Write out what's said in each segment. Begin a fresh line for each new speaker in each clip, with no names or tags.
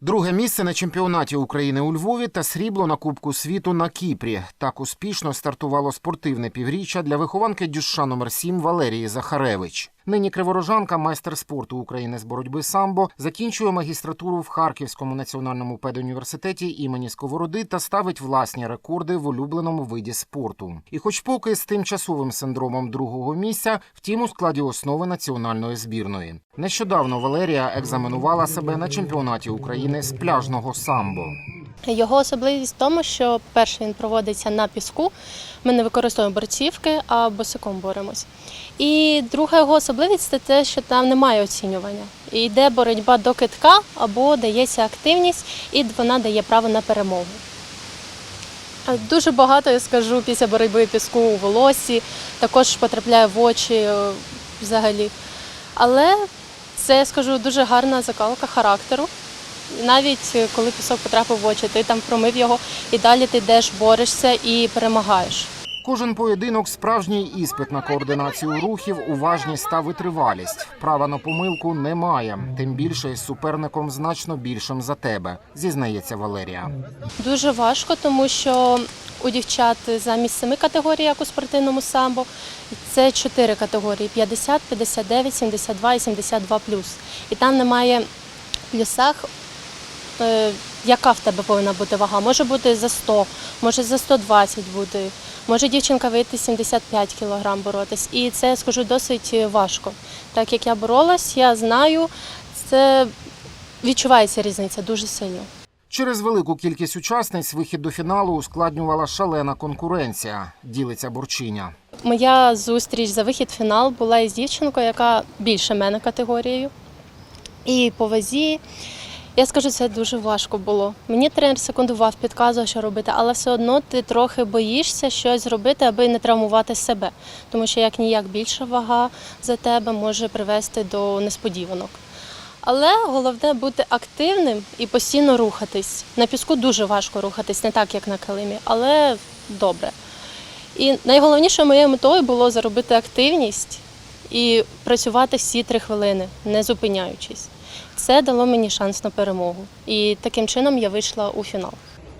Друге місце на чемпіонаті України у Львові та срібло на Кубку світу на Кіпрі. Так успішно стартувало спортивне півріччя для вихованки дюша номер 7 Валерії Захаревич. Нині криворожанка, майстер спорту України з боротьби самбо, закінчує магістратуру в Харківському національному педуніверситеті імені Сковороди та ставить власні рекорди в улюбленому виді спорту. І, хоч поки з тимчасовим синдромом другого місця, втім у складі основи національної збірної. Нещодавно Валерія екзаменувала себе на чемпіонаті України з пляжного самбо.
Його особливість в тому, що перше він проводиться на піску. Ми не використовуємо борцівки, а босиком боремось. І друга його особливість це те, що там немає оцінювання. І йде боротьба до китка або дається активність, і вона дає право на перемогу. Дуже багато я скажу після боротьби піску у волосі, також потрапляє в очі е, взагалі. Але це я скажу дуже гарна закалка характеру. Навіть е, коли пісок потрапив в очі, ти там промив його і далі ти йдеш, борешся і перемагаєш.
Кожен поєдинок справжній іспит на координацію рухів, уважність та витривалість. Права на помилку немає, тим більше із суперником значно більшим за тебе, зізнається Валерія.
Дуже важко, тому що у дівчат замість семи категорій, як у спортивному самбо, це чотири категорії: 50, 59, 72 і 72 І там немає в плюсах, яка в тебе повинна бути вага. Може бути за 100, може за 120 бути, може дівчинка вийти 75 кг боротись. І це, скажу, досить важко. Так як я боролась, я знаю, це відчувається різниця дуже сильно.
Через велику кількість учасниць вихід до фіналу ускладнювала шалена конкуренція. Ділиться борчиня.
Моя зустріч за вихід в фінал була із дівчинкою, яка більше мене категорією. І по вазі, я скажу, це дуже важко було. Мені тренер секундував, підказував, що робити, але все одно ти трохи боїшся щось зробити, аби не травмувати себе. Тому що як ніяк більша вага за тебе може привести до несподіванок. Але головне бути активним і постійно рухатись. На піску дуже важко рухатись, не так, як на килимі, але добре. І найголовніше моєю метою було заробити активність і працювати всі три хвилини, не зупиняючись. Це дало мені шанс на перемогу. І таким чином я вийшла у фінал.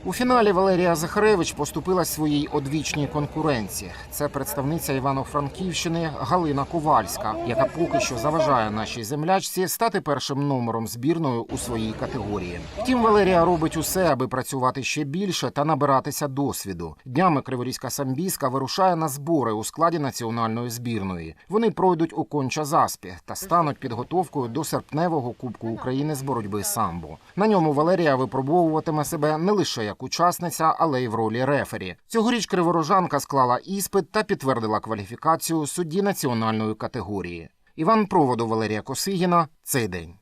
У фіналі Валерія Захаревич поступила своїй одвічній конкуренції. Це представниця Івано-Франківщини Галина Ковальська, яка поки що заважає нашій землячці стати першим номером збірною у своїй категорії. Втім, Валерія робить усе, аби працювати ще більше та набиратися досвіду. Днями Криворізька самбійська вирушає на збори у складі національної збірної. Вони пройдуть у конча заспі та стануть підготовкою до серпневого Кубку України з боротьби самбо. На ньому Валерія випробовуватиме себе не лише як учасниця, але й в ролі рефері. Цьогоріч криворожанка склала іспит та підтвердила кваліфікацію судді національної категорії. Іван Проводу, Валерія Косигіна. Цей день.